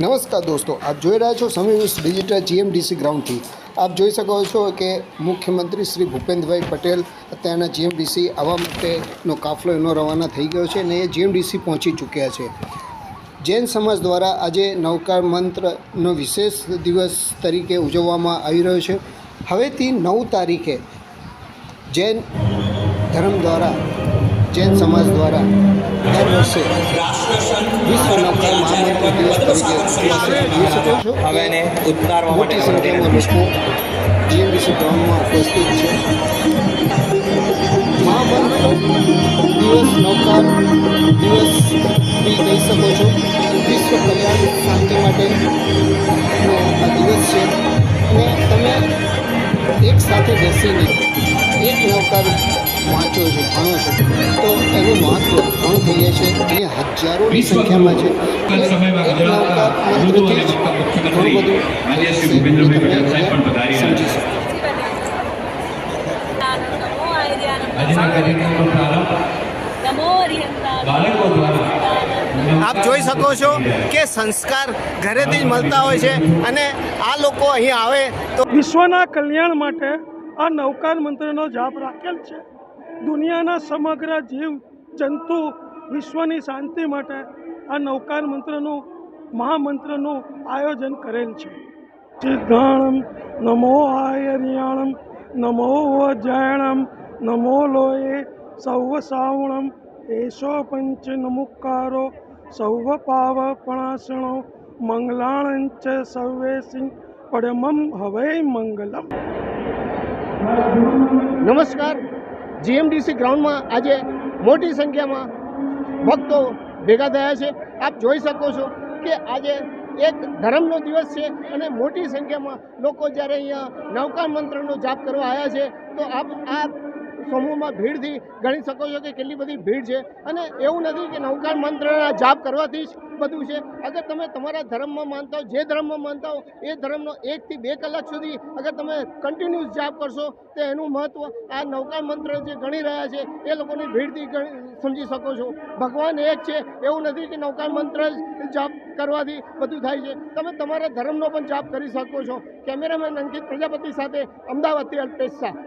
નમસ્કાર દોસ્તો, આપ જોઈ રહ્યા છો સમી ડિજિટલ જીએમડીસી ગ્રાઉન્ડથી. આપ જોઈ શકો છો કે મુખ્યમંત્રી શ્રી ભૂપેન્દ્રભાઈ પટેલ અત્યારના જીએમડીસી આવવા માટેનો કાફલો એનો રવાના થઈ ગયો છે અને એ જીએમડીસી પહોંચી ચૂક્યા છે. જૈન સમાજ દ્વારા આજે નવકાર મંત્રનો વિશેષ દિવસ તરીકે ઉજવવામાં આવી રહ્યો છે. હવેથી નવ તારીખે જૈન ધર્મ દ્વારા જૈન સમાજ દ્વારા દર વર્ષે વિશ્વ નૌકા મહામંત્ર દિવસ તરીકે હવે એને ઉતારવા માટે મોટી સંખ્યામાં લોકો વિશ્વ ગ્રાઉન્ડમાં ઉપસ્થિત છે. મહામંત્ર દિવસ નૌકાર દિવસ બી કહી શકો છો. વિશ્વ કલ્યાણ શાંતિ માટેનો આ દિવસ છે. અને તમે એક સાથે બેસીને એક નૌકાર વાંચો છો ભણો છો. તો એનું મહત્ત્વ ઘણું થઈ જાય છે. એ હજારોની સંખ્યામાં છે. ઘણું બધું સમજી શકો. બાળકો દ્વારા આપ જોઈ શકો છો કે સંસ્કાર ઘરેથી જ મળતા હોય છે અને આ લોકો અહીં આવે તો વિશ્વના કલ્યાણ માટે આ નવકાર મંત્રનો જાપ રાખેલ છે. દુનિયાના સમગ્ર જીવ, જંતુ, વિશ્વની શાંતિ માટે આ નૌકાર મંત્રનું, મહામંત્રનું આયોજન કરેલ છે. સિદ્ધાણમ નમો આયર્યાણમ, નમો વજાયણમ નમો લોએ સૌ સાવણમ એશો પંચ નમુકારો સૌ પાવપણાસણો મંગલાણંચ સિંહ પડમમ હવે મંગલમ. નમસ્કાર. જીએમડીસી ગ્રાઉન્ડમાં આજે મોટી સંખ્યામાં ભક્તો ભેગા થયા છે. આપ જોઈ શકો છો કે આજે એક ધર્મનો દિવસ છે અને મોટી સંખ્યામાં લોકો જ્યારે અહીંયા નવકાર મંત્રનો જાપ કરવા આવ્યા છે, તો આપ આ સમૂહમાં ભીડથી ગણી શકો છો કે કેટલી બધી ભીડ છે. અને એવું નથી કે નૌકાર મંત્રના જાપ કરવાથી જ બધું છે. અગર તમે તમારા ધર્મમાં માનતા હો, જે ધર્મમાં માનતા હો, એ ધર્મનો એકથી બે કલાક સુધી અગર તમે કન્ટિન્યુઅસ જાપ કરશો, તો એનું મહત્ત્વ આ નૌકાર મંત્ર જે ગણી રહ્યા છે, એ લોકોની ભીડથી સમજી શકો છો. ભગવાન એક છે, એવું નથી કે નૌકાર મંત્ર જાપ કરવાથી બધું થાય છે. તમે તમારા ધર્મનો પણ જાપ કરી શકો છો. કેમેરામેન અંકિત પ્રજાપતિ સાથે અમદાવાદથી અલ્પેશ શાહ.